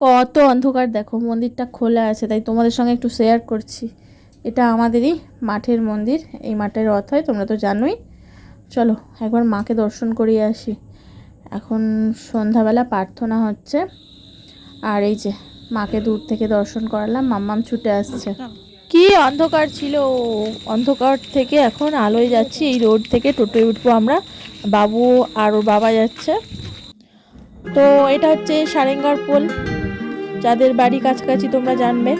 কত অন্ধকার দেখো, মন্দিরটা খোলা আছে, তাই তোমাদের সঙ্গে একটু শেয়ার করছি। এটা আমাদেরই মাঠের মন্দির, এই মাঠের রথ হয়, তোমরা তো জানোই। চলো, একবার মাকে দর্শন করিয়ে আসি। এখন সন্ধ্যাবেলা প্রার্থনা হচ্ছে। আর এই যে, মাকে দূর থেকে দর্শন করালাম, মাম্মাম ছুটে আসছে। কি অন্ধকার ছিল অন্ধকার থেকে এখন আলোয় যাচ্ছি, এই রোড থেকে টোটোয় উঠবো আমরা, বাবু আর ওর বাবা যাচ্ছে। তো এটা হচ্ছে সারেঙ্গার পোল। যাদের বাড়ি কাছাকাছি তোমরা জানবে।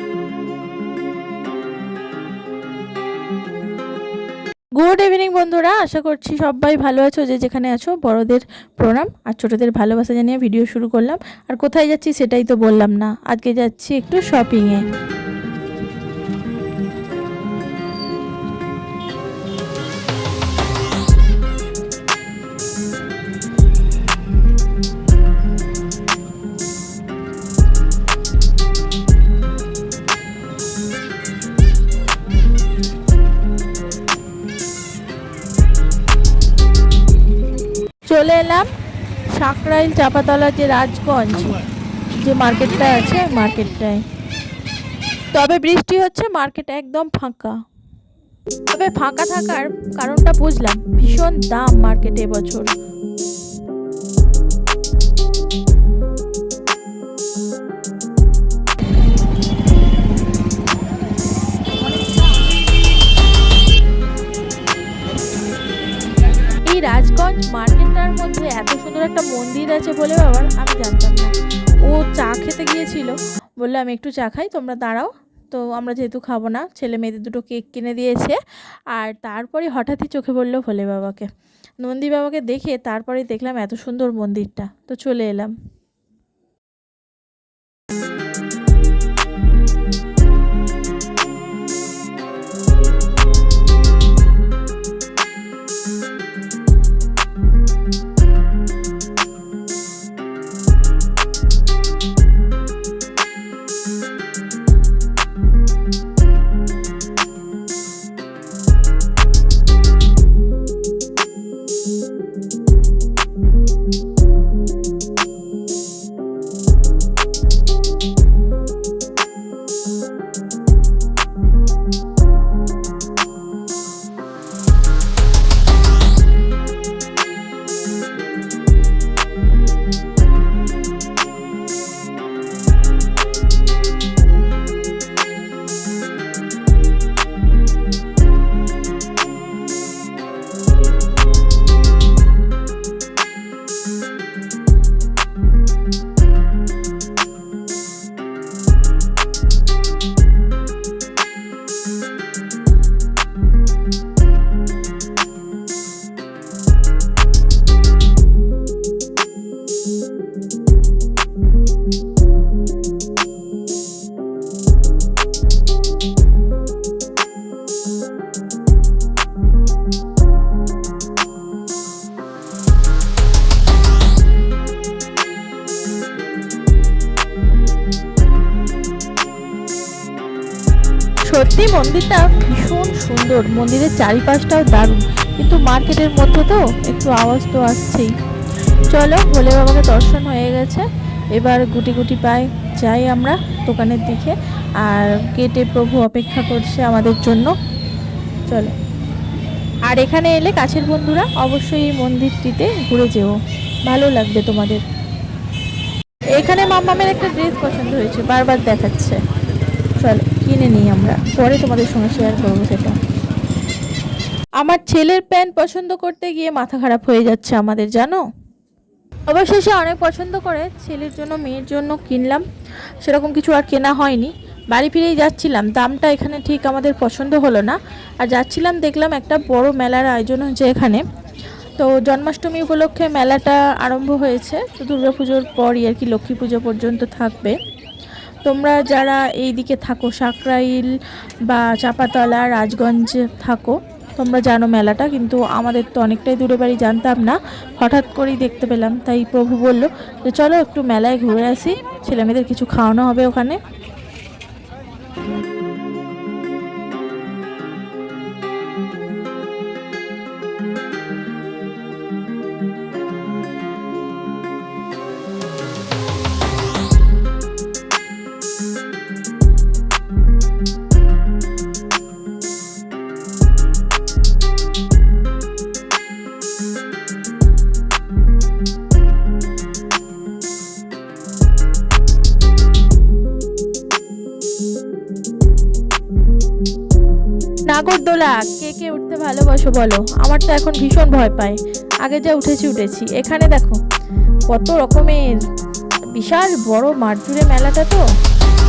গুড ইভিনিং বন্ধুরা, আশা করছি সবাই ভালো আছো, যে যেখানে আছো, বড়দের প্রণাম আর ছোটদের ভালোবাসা জানিয়ে ভিডিও শুরু করলাম। আর কোথায় যাচ্ছি সেটাই তো বললাম না, আজকে যাচ্ছি একটু শপিংয়ে সাকরাইল চাপাতলা যে রাজগঞ্জ, যে মার্কেটটা আছে মার্কেটটায় তবে বৃষ্টি হচ্ছে মার্কেট একদম ফাঁকা। তবে ফাঁকা থাকার কারণটা বুঝলাম, ভীষণ দাম মার্কেটে এবছর সুন্দর একটা মন্দির আছে বলে আবার আমি জানতাম না। ও চা খেতে গিয়েছিল। বলল, আমি একটু চা খাই, তোমরা দাঁড়াও। তো আমরা যেহেতু খাব না, ছেলে মেয়েদের দুটো কেক কিনে দিয়েছে। আর তারপরে হঠাৎই চোখে পড়ল ভোলে বাবাকে। নন্দী বাবাকে দেখে তারপরে দেখলাম এত সুন্দর মন্দিরটা। তো চলে এলাম। সত্যি মন্দিরটা ভীষণ সুন্দর। মন্দিরের চারিপাশটাও দারুণ। কিন্তু মার্কেটের মধ্যে তো একটু আওয়াজ তো আসছেই। চলো ভোলে বাবাকে দর্শন হয়ে গেছে। এবার গুটি গুটি পায়ে যাই আমরা দোকানের দিকে। আর গেটে প্রভু অপেক্ষা করছে আমাদের জন্য। চলো। আর এখানে এলে কাছের বন্ধুরা অবশ্যই এই মন্দিরটিতে ঘুরে যেও। ভালো লাগবে তোমাদের। এখানে মাম্মামের একটা ড্রেস পছন্দ হয়েছে, বারবার দেখাচ্ছে। কিনে নিই আমরা। পরে তোমাদের সঙ্গে শেয়ার করব সেটা। আমার ছেলের প্যান্ট পছন্দ করতে গিয়ে মাথা খারাপ হয়ে যাচ্ছে আমাদের, জানো? অবশেষে অনেক পছন্দ করে, ছেলের জন্য, মেয়ের জন্য কিনলাম। সেরকম কিছু আর কেনা হয়নি। বাড়ি ফিরেই যাচ্ছিলাম। দামটা এখানে ঠিক আমাদের পছন্দ হলো না। আর যাচ্ছিলাম, দেখলাম একটা বড় মেলার আয়োজন হচ্ছে এখানে। তো জন্মাষ্টমী উপলক্ষে মেলাটা আরম্ভ হয়েছে। তো দুর্গাপুজোর পরই আর কি লক্ষ্মী পুজো পর্যন্ত থাকবে। তোমরা যারা এই দিকে থাকো, সাকরাইল বা চাপাতলা, রাজগঞ্জে থাকো, তোমরা জানো মেলাটা, কিন্তু আমাদের তো অনেকটাই দূরে বাড়ি, জানতাম না। হঠাৎ করেই দেখতে পেলাম, তাই প্রভু বলল যে, চলো একটু মেলায় ঘুরে আসি, ছেলেমেয়েদের কিছু খাওয়ানো হবে ওখানে। নাগরদোলা, কে কে উঠতে ভালোবাসো বলো? আমার তো এখন ভীষণ ভয় পায়। আগে যা উঠেছি উঠেছি। এখানে দেখো, কত রকমের বিশাল বড় মারজুড়ে মেলাটা তো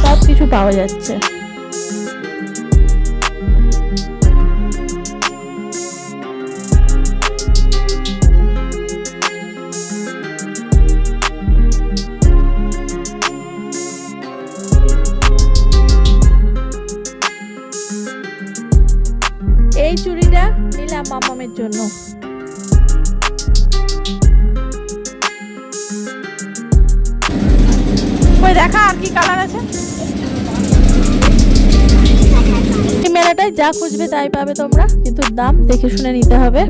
সব কিছু পাওয়া যাচ্ছে। মামামের জন্য। ওই দেখা আর কি কালার আছে? মেলাটায় যা খুঁজবে তাই পাবে তোমরা, কিন্তু দাম দেখে শুনে নিতে হবে।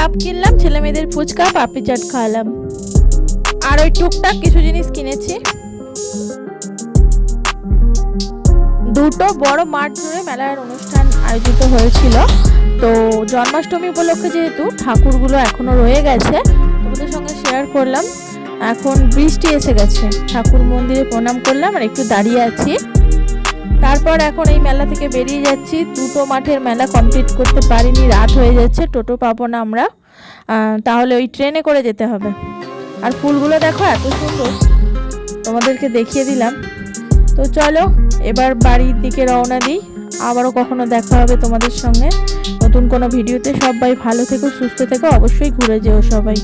কাপ কিনলাম, ছেলে মেয়েদের ফুচকা, পাপড়ি চাট খাওয়ালাম। আর ওই টুকটাক কিছু জিনিস কিনেছি। দুটো বড় মাঠ জুড়ে মেলার অনুষ্ঠান আয়োজিত হয়েছিল। তো জন্মাষ্টমী উপলক্ষে যেহেতু ঠাকুরগুলো এখনও রয়ে গেছে, তোমাদের সঙ্গে শেয়ার করলাম। এখন বৃষ্টি এসে গেছে। ঠাকুর মন্দিরে প্রণাম করলাম আর একটু দাঁড়িয়ে আছি। তারপর এখন এই মেলা থেকে বেরিয়ে যাচ্ছি। দুটো মাঠের মেলা কমপ্লিট করতে পারিনি, রাত হয়ে যাচ্ছে, টোটো পাবো না আমরা। তাহলে ওই ট্রেনে করে যেতে হবে। আর ফুলগুলো দেখো এত সুন্দর, তোমাদেরকে দেখিয়ে দিলাম। তো চলো, এবার বাড়ির দিকে রওনা দিই। আবারও কখনো দেখা হবে তোমাদের সঙ্গে। নতুন কোনো ভিডিওতে সবাই ভালো থেকো, সুস্থ থেকো, অবশ্যই ঘুরে যেও সবাই।